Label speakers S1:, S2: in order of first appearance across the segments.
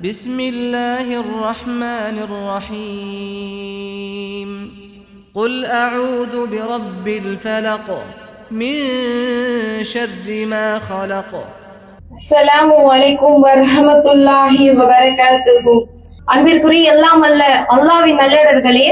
S1: بسم الله الرحمن الرحيم قل أعوذ برب الفلق من شر ما خلق
S2: அஸ்ஸலாமு அலைக்கும் வரஹமத்துல்லாஹி வபரகாத்துஹு அன்பிற்குரிய எல்லாம் அல்ல அல்லாவின் நல்லடர்களே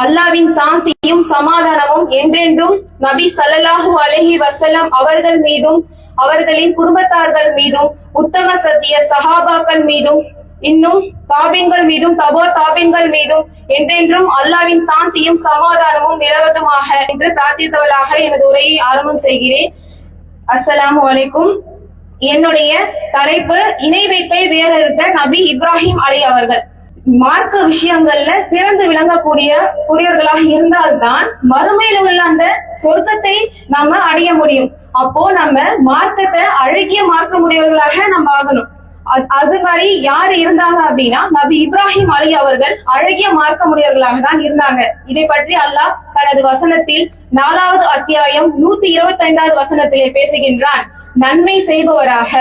S2: அல்லாவின் சாந்தியும் சமாதானமும் என்றென்றும் நபி ஸல்லல்லாஹு அலைஹி வஸல்லம் அவர்கள் மீதும் அவர்களின் குடும்பத்தார்கள் மீதும் உத்தம சத்திய சஹாபாக்கள் மீதும் இன்னும் தாபின்கள் மீதும் தபோ தாபின்கள் மீதும் என்றென்றும் அல்லாவின் சாந்தியும் சமாதானமும் நிலவட்டுமாக என்று பிரார்த்தித்தவளாக எனது உரையை ஆரம்பம் செய்கிறேன். அஸ்ஸலாம் வலைக்கும் என்னுடைய தலைப்பு இணை வைப்பை வேறறுத்த நபி இப்ராஹிம் அலி அவர்கள். மார்க்க விஷயங்கள்ல சிறந்து விளங்கக்கூடிய கூடியவர்களாக இருந்தால்தான் மறுமையில் உள்ள அந்த சொர்க்கத்தை நாம அடைய முடியும். அப்போ நம்ம மார்க்கத்தை அழகிய மார்க்க முடியவர்களாக நம்ம ஆகணும். அது- மாதிரி யாரு இருந்தாங்க அப்படின்னா நபி இப்ராஹிம் அலி அவர்கள் அழகிய மார்க்க முடியவர்களாக தான் இருந்தாங்க. இதை பற்றி அல்லாஹ் தனது வசனத்தில் நாலாவது அத்தியாயம் நூத்தி இருபத்தி ஐந்தாவது வசனத்திலே பேசுகின்றான். நன்மை செய்பவராக.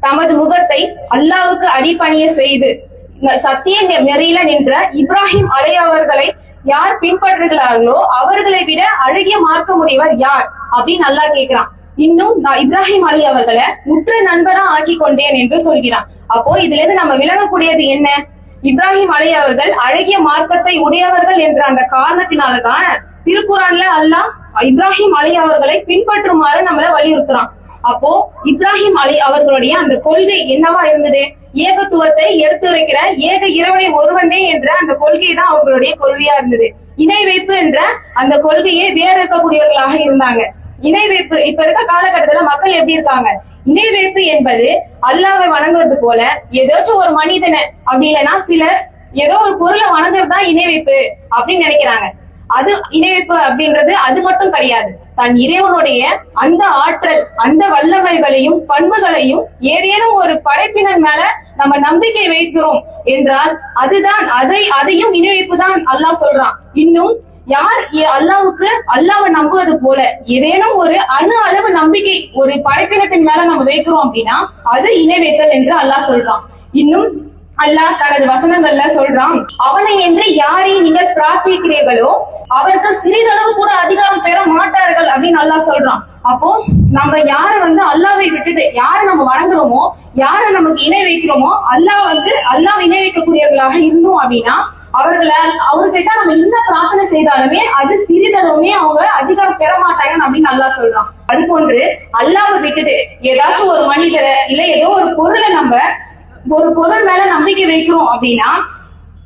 S2: தமது முகத்தை அல்லாவுக்கு அடிபணிய செய்து சத்திய நெறியில நின்ற இப்ராஹிம் அலை அவர்களை யார் பின்பற்றுகிறார்களோ அவர்களை விட அழகிய மார்க்க முடியவர் யார் அப்படின்னு நல்லா கேக்குறான். இன்னும் நான் இப்ராஹிம் அலி அவர்களை முற்று நண்பரா ஆக்கி கொண்டேன் என்று சொல்கிறான். அப்போ இதுல இருந்து நம்ம விளங்கக்கூடியது என்ன? இப்ராஹிம் அலி அவர்கள் அழகிய மார்க்கத்தை உடையவர்கள் என்ற அந்த காரணத்தினாலதான் திருக்குறான்ல அல்லாஹ் இப்ராஹிம் அலி அவர்களை பின்பற்றுமாறு நம்மள வலியுறுத்துறான். அப்போ இப்ராஹிம் அலி அவர்களுடைய அந்த கொள்கை என்னவா இருந்தது? ஏகத்துவத்தை எடுத்துரைக்கிற ஏக இறைவனை ஒருவனே என்ற அந்த கொள்கை தான் அவங்களுடைய கொள்கையா இருந்தது. இணை வைப்பு என்ற அந்த கொள்கையே வேற இருக்கக்கூடியவர்களாக இருந்தாங்க. இணை வைப்பு இப்ப இருக்க காலகட்டத்துல மக்கள் எப்படி இருக்காங்க? இணை வைப்பு என்பது அல்லாவை வணங்குறது போல ஏதாச்சும் ஒரு மனிதனை அப்படி இல்லைன்னா சிலர் ஏதோ ஒரு பொருளை வணங்குறது தான் இணை வைப்பு அப்படின்னு நினைக்கிறாங்க. அது இணை வைப்பு அப்படின்றது அது மட்டும் கிடையாது. தன் இறைவனுடைய அந்த ஆற்றல் அந்த வல்லமைகளையும் பண்புகளையும் ஏதேனும் ஒரு படைப்பினர் மேல நம்ம நம்பிக்கை வைக்கிறோம் என்றால் அதுதான் அதை அதையும் இணைவைப்பு தான் அல்லாஹ் சொல்றான். இன்னும் யார் அல்லாவுக்கு அல்லாவை நம்புவது போல ஏதேனும் ஒரு அணு அளவு நம்பிக்கை ஒரு படைப்பினத்தின் மேல நம்ம வைக்கிறோம் அப்படின்னா அது இணை வைத்தல் என்று அல்லாஹ் சொல்றான். இன்னும் அல்லாஹ் தனது வசனங்கள்ல சொல்றான் அவனை என்று யாரை நீங்கள் பிரார்த்திக்கிறீர்களோ அவர்கள் சிறிதளவு கூட அதிகாரம் பெற மாட்டார்கள் அப்படின்னு அல்லாஹ் சொல்றான். அப்போ நம்ம யார வந்து அல்லாவை விட்டுட்டு யார நம்ம வணங்குறோமோ யார நமக்கு இணை வைக்கிறோமோ அல்லாஹ் வந்து அல்லாஹ் இணை வைக்கக்கூடியவர்களாக இருந்தோம் அப்படின்னா அவர்களை அவர்கிட்ட நம்ம என்ன பிரார்த்தனை செய்தாலுமே அது சிறிதளவுமே அவங்க அதிகாரம் பெற மாட்டாங்க அப்படின்னு நல்லா சொல்றான். அது போன்று அல்லாவை விட்டுட்டு ஏதாச்சும் ஒரு மனிதரை இல்ல ஏதோ ஒரு பொருளை நம்ம ஒரு பொருள் மேல நம்பிக்கை வைக்கிறோம் அப்படின்னா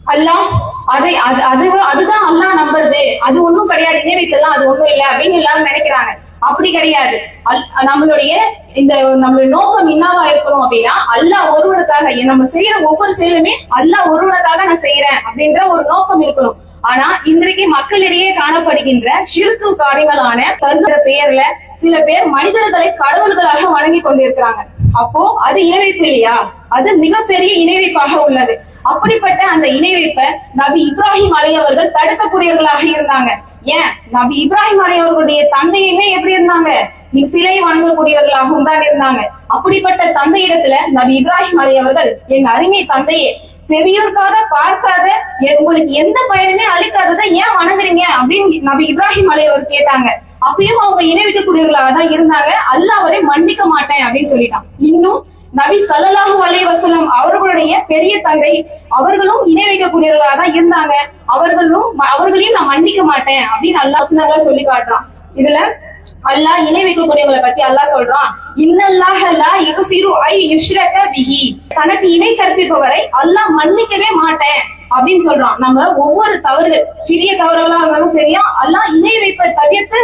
S2: அல்லாஹ் அதை அது அது அதுதான் அல்லாஹ் நம்புறது. அது ஒண்ணும் கிடையாது. இணை வைக்கலாம் அது ஒண்ணும் இல்லை அப்படின்னு எல்லாரும் நினைக்கிறாங்க. அப்படி கிடையாது. அல்- நம்மளுடைய இந்த நம்மளுடைய நோக்கம் என்னவா இருக்கணும் அப்படின்னா அல்லாஹ் ஒருவனுக்காக நம்ம செய்யற ஒவ்வொரு செயலுமே அல்லாஹ் ஒருவனுக்காக நான் செய்யறேன் அப்படின்ற ஒரு நோக்கம் இருக்கணும். ஆனா இன்றைக்கு மக்களிடையே காணப்படுகின்ற சிறுத்து காரியங்களான கருதுற பெயர்ல சில பேர் மனிதர்களை கடவுள்களாக வணங்கி கொண்டிருக்கிறாங்க. அப்போ அது இணைப்பு இல்லையா? அது மிகப்பெரிய இணைவைப்பாக உள்ளது. அப்படிப்பட்ட அந்த இணைவைப்பை நபி இப்ராஹிம் அலை அவர்கள் தடுக்கக்கூடியவர்களாக இருந்தாங்க. ஏன்? நபி இப்ராஹிம் அலை அவர்களுடைய தந்தையுமே எப்படி இருந்தாங்க? நீ சிலை வணங்கக்கூடியவர்களாகவும் தான் இருந்தாங்க. அப்படிப்பட்ட தந்தையிடத்துல நபி இப்ராஹிம் அலை அவர்கள் என் அருமை தந்தையே செவியூர்க்காத பார்க்காத எ- உங்களுக்கு எந்த பயனுமே அளிக்காததை ஏன் வணங்குறீங்க? அப்படின்னு நபி இப்ராஹிம் அலை அவர் கேட்டாங்க. அப்பயும் அவங்க இணைவிக்கக்கூடியவர்களாக தான் இருந்தாங்க. அல்லாஹ் அவரை மன்னிக்க மாட்டேன் அப்படின்னு சொல்லிட்டான். இன்னும் நபி சல்லாஹூ அலைஹி அவர்களுடைய பெரிய தந்தை அவர்களும் இணை வைக்கக்கூடியவர்களாக தான் இருந்தாங்க. அவர்களும் அவர்களையும் நான் மன்னிக்க மாட்டேன் அப்படின்னு அல்லாஹ் வசனங்களை சொல்லி காட்டுறான். இதுல அல்லாஹ் இணை வைக்கக்கூடியவங்களை பத்தி அல்லாஹ் சொல்றான். இன்னல்லாஹ அல்லாஹ் யக்ஃபிரு ஐ யுஷ்ரக பிஹி. தனக்கு இணை கற்பிப்பவரை அல்லாஹ் மன்னிக்கவே மாட்டேன் அப்படின்னு சொல்றான். நம்ம ஒவ்வொரு தவறு சிறிய தவறுகளா இருந்தாலும் சரியா அல்லாஹ் இணை வைப்பை தவிர்த்து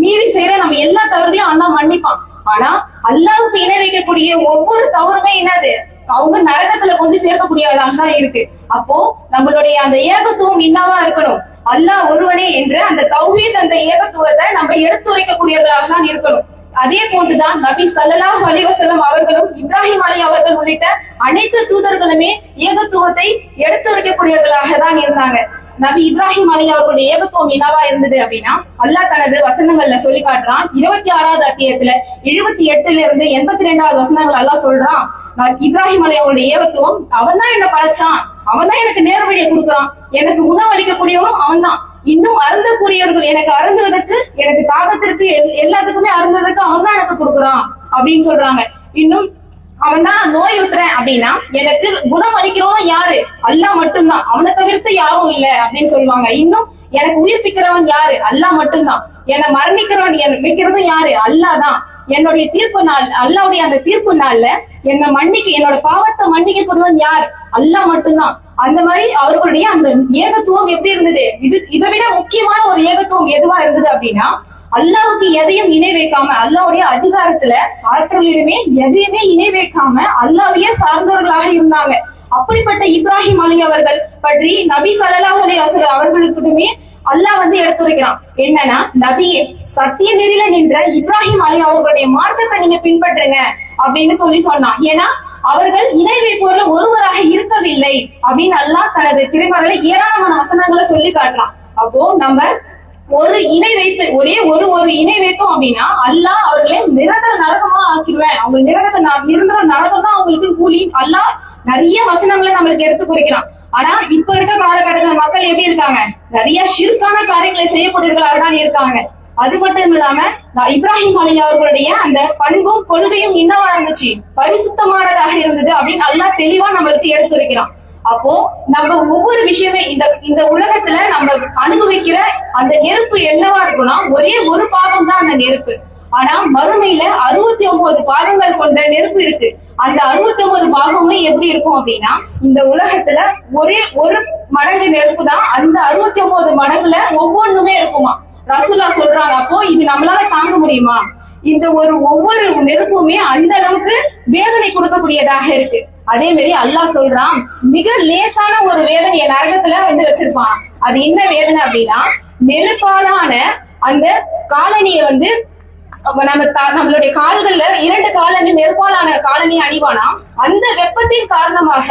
S2: மீறி செய்யற நம்ம எல்லா தவறுகளையும் அண்ணா மன்னிப்பான். ஆனா அல்லாவுக்கு இணை வைக்கக்கூடிய ஒவ்வொரு தவறுமே என்னது? அவங்க நரகத்துல கொண்டு சேர்க்கக்கூடியதாக தான் இருக்கு. அப்போ நம்மளுடைய அந்த ஏகத்துவம் என்னவா இருக்கணும். அல்லாஹ் ஒருவனே என்று அந்த தௌஹீத் அந்த ஏகத்துவத்தை நம்ம எடுத்துரைக்கக்கூடியவர்களாக தான் இருக்கணும். அதே போன்றுதான் நபி சல்லாஹ் அலிவசலம் அவர்களும் இப்ராஹிம் அலி அவர்கள் உள்ளிட்ட அனைத்து தூதர்களுமே ஏகத்துவத்தை எடுத்துரைக்கக்கூடியவர்களாக தான் இருந்தாங்க. நபி இப்ராஹிம் அலி அவர்களுடைய ஏகத்துவம் என்னவா இருந்தது அப்படின்னா அல்லாஹ் தனது வசனங்கள்ல சொல்லி காட்டுறான். இருபத்தி ஆறாவது அத்தியத்துல எழுபத்தி எட்டுல இருந்து எண்பத்தி ரெண்டாவது வசனங்கள் அல்லாஹ் சொல்றான். இப்ராஹிம் இப்ராஹிம் அலையாவுடைய ஏகத்துவம் அவன் தான் என்ன படைச்சான். அவன் தான் எனக்கு நேர்வழியை கொடுக்குறான். எனக்கு உணவளிக்கக்கூடியவனும் அவன் தான். இன்னும் அருந்தக்கூடியவர்கள் எனக்கு அருந்துவதற்கு எனக்கு தாகத்திற்கு எல்- எல்லாத்துக்குமே அருந்ததற்கு அவன் தான் எனக்கு கொடுக்குறான் அப்படின்னு சொல்றாங்க. இன்னும் அவன் தான் நோய் விட்டுறேன் அப்படின்னா எனக்கு குணம் அளிக்கிறவனும் யாரு? அல்லாஹ் மட்டும்தான். அவனை தவிர்த்து யாரும் இல்ல அப்படின்னு சொல்லுவாங்க. இன்னும் எனக்கு உயிர்ப்பிக்கிறவன் யாரு? அல்லாஹ் மட்டும்தான். என்னை மரணிக்கிறவன் என் மிக்கிறதும் யாரு? அல்லாஹ் தான் என்னுடைய தீர்ப்பு நாள் அல்லாவுடைய அந்த தீர்ப்பு நாள்ல என்னை மன்னிக்க என்னோட பாவத்தை மன்னிக்க யார்? அல்லா மட்டும்தான். அந்த மாதிரி அவர்களுடைய அந்த ஏகத்துவம் எப்படி இருந்தது? இது இதை விட முக்கியமான ஒரு ஏகத்துவம் எதுவா இருந்தது அப்படின்னா அல்லாவுக்கு எதையும் இணை வைக்காம அல்லாவுடைய அதிகாரத்துல ஆற்றலிலுமே எதையுமே இணை வைக்காம அல்லாவையே சார்ந்தவர்களாக இருந்தாங்க. அப்படிப்பட்ட இப்ராஹிம் அலி அவர்கள் பற்றி நபி ஸல்லல்லாஹு அலைஹி வஸல்லம் அவர்களுக்குமே அல்லாஹ் வந்து எடுத்துரைக்கிறான். என்னன்னா நபியே சத்திய நெறியில நின்ற இப்ராஹிம் அலி அவர்களுடைய மார்க்கத்தை நீங்க பின்பற்றுங்க அப்படின்னு சொல்லி சொன்னான். ஏன்னா அவர்கள் இணை வைப்போர்ல ஒருவராக இருக்கவில்லை அப்படின்னு அல்லாஹ் தனது திருமறையில ஏராளமான வசனங்களை சொல்லி காட்டுறான். அப்போ நம்ம ஒரு இணை வைத்து ஒரே ஒரு ஒரு இணை வைத்தோம் அப்படின்னா அல்லாஹ் அவர்களை நிரந்தர நரகமா ஆக்கிடுவேன். அவங்க நிரந்தர நிரந்தர நரகம் தான் அவங்களுக்கு கூலி. அல்லாஹ் நிறைய வசனங்களை நம்மளுக்கு எடுத்து குறிக்கிறான். ஆனா இப்ப இருக்க காலகட்டத்துல மக்கள் எப்படி இருக்காங்க? நிறைய ஷிர்கான காரியங்களை செய்யக்கூடியவர்களாக தான் இருக்காங்க. அது மட்டும் இல்லாம இப்ராஹிம் அலி அவர்களுடைய அந்த பண்பும் கொள்கையும் என்னவா இருந்துச்சு. பரிசுத்தமானதாக இருந்தது அப்படின்னு நல்லா தெளிவா நம்மளுக்கு எடுத்துரைக்கிறான் அப்போ நம்ம ஒவ்வொரு விஷயமே இந்த இந்த உலகத்துல நம்ம அனுபவிக்கிற அந்த நெருப்பு என்னவா இருக்கும்னா ஒரே ஒரு பாகம் தான் அந்த நெருப்பு. ஆனா மறுமையில அறுபத்தி ஒன்பது பாகங்கள் கொண்ட நெருப்பு இருக்கு. அந்த அறுபத்தி ஒன்பது பாகமும் எப்படி இருக்கும் அப்படின்னா இந்த உலகத்துல ஒரே ஒரு மடங்கு நெருப்பு தான் அந்த அறுபத்தி ஒன்பது மடங்குல ஒவ்வொன்றுமே இருக்குமா? ரசூலா சொல்றாங்க அப்போ இது நம்மளால தாங்க முடியுமா? இந்த ஒரு ஒவ்வொரு நெருப்புமே அந்த அளவுக்கு வேதனை கொடுக்கக்கூடியதாக இருக்கு. அதே மாதிரி அல்லாஹ் சொல்றான் மிக லேசான ஒரு வேதனையை நரகத்துல வந்து வச்சிருப்பான். அது என்ன வேதனை அப்படின்னா நெருப்பாலான அந்த காலனியை வந்து நம்ம நம்மளுடைய கால்கள்ல இரண்டு காலனி நெருப்பாலான காலனி அணிவானா அந்த வெப்பத்தின் காரணமாக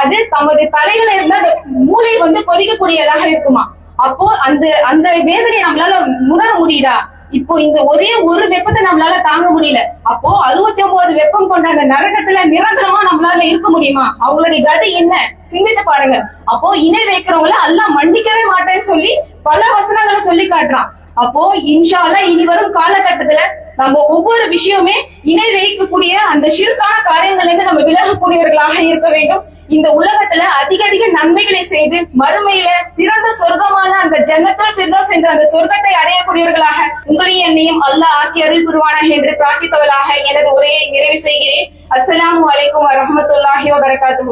S2: அது தமது தலையில இருந்த அந்த மூளை வந்து கொதிக்கக்கூடியதாக இருக்குமா? அப்போ அந்த அந்த வேதனையை நம்மளால உணர முடியுதா? இப்போ இந்த ஒரே ஒரு வெப்பத்தை நம்மளால தாங்க முடியல. அப்போ அறுபத்தி ஒன்பது வெப்பம் கொண்ட அந்த நரகத்துல நிரந்தரமா நம்மளால இருக்க முடியுமா? அவங்களுடைய கதை என்ன? சிந்தித்து பாருங்க. அப்போ இணை வைக்கிறவங்கள எல்லாம் மன்னிக்கவே மாட்டேன்னு சொல்லி பல வசனங்களை சொல்லி காட்டுறான். அப்போ இன்ஷா இனி வரும் காலகட்டத்துல நம்ம ஒவ்வொரு விஷயமே இணை வைக்கக்கூடிய அந்த சிறுக்கான காரியங்கள்ல இருந்து நம்ம விலகக்கூடியவர்களாக இருக்க வேண்டும். இந்த உலகத்துல அதிக அதிக நன்மைகளை செய்து மறுமையில சிறந்த சொர்க்கமான அந்த ஜன்னத்துள் ஃபிர்தௌஸ் என்ற அந்த சொர்க்கத்தை அடையக்கூடியவர்களாக உங்களையும் என்னையும் அல்லாஹ் ஆக்கி அருள் புரிவானாக என்று பிரார்த்தித்தவளாக எனது உரையை நிறைவு செய்கிறேன். அஸ்லாம் அலைக்கும் வரமத்துல்லாஹி வரகாத்து